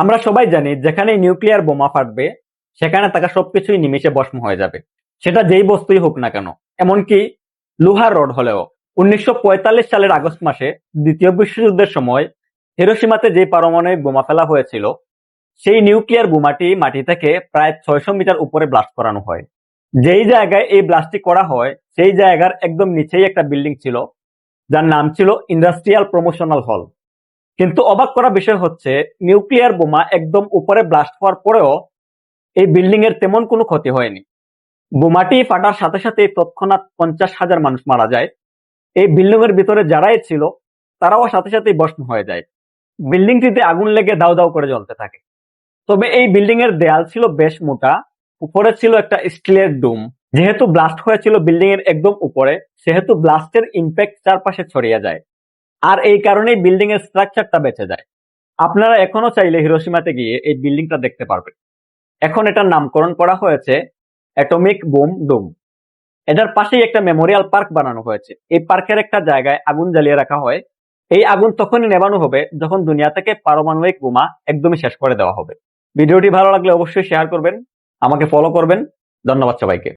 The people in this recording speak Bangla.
আমরা সবাই জানি যেখানে নিউক্লিয়ার বোমা ফাটবে, সেখানে থাকা সবকিছুই নিমিশে ভস্ম হয়ে যাবে। সেটা যেই বস্তুই হোক না কেন। এমনকি লোহার রড হলেও। উনিশশো পঁয়তাল্লিশ সালের আগস্ট মাসে দ্বিতীয় বিশ্বযুদ্ধের সময় হিরোসীমাতে যে পারমাণবিক বোমা ফেলা হয়েছিল, সেই নিউক্লিয়ার বোমাটি মাটি থেকে প্রায় ছয়শো মিটার উপরে ব্লাস্ট করানো হয়। যেই জায়গায় এই ব্লাস্টটি করা হয়, সেই জায়গার একদম নিচেই একটা বিল্ডিং ছিল, যার নাম ছিল ইন্ডাস্ট্রিয়াল প্রমোশনাল হল। কিন্তু অবাক করা বিষয় হচ্ছে, নিউক্লিয়ার বোমা একদম উপরে ব্লাস্ট হওয়ার পরেও এই বিল্ডিং এর তেমন কোনো ক্ষতি হয়নি। বোমাটি ফাটার সাথে সাথে তৎক্ষণাৎ পঞ্চাশ হাজার মানুষ মারা যায়। এই বিল্ডিং এর ভিতরে যারাই ছিল, তারাও সাথে সাথেই ভস্ম হয়ে যায়। বিল্ডিংটিতে আগুন লেগে দাউ দাউ করে জ্বলতে থাকে। তবে এই বিল্ডিং এর দেয়াল ছিল বেশ মোটা, উপরে ছিল একটা স্টিলের ডুম। যেহেতু ব্লাস্ট হয়েছিল বিল্ডিং এর একদম উপরে, সেহেতু ব্লাস্টের ইম্প্যাক্ট চারপাশে ছড়িয়ে যায়। আর এই কারণেই বিল্ডিং এর স্ট্রাকচারটা বেঁচে যায়। আপনারা এখনও চাইলে হিরোসীমাতে গিয়ে এই বিল্ডিংটা দেখতে পারবেন। এখন এটার নামকরণ করা হয়েছে অ্যাটমিক বোম ডোম এটার পাশেই একটা মেমোরিয়াল পার্ক বানানো হয়েছে। এই পার্কের একটা জায়গায় আগুন জ্বালিয়ে রাখা হয়। এই আগুন তখনই নেবানো হবে যখন দুনিয়া থেকে পারমাণবিক বোমা একদমই শেষ করে দেওয়া হবে। ভিডিওটি ভালো লাগলে অবশ্যই শেয়ার করবেন, আমাকে ফলো করবেন। ধন্যবাদ সবাইকে।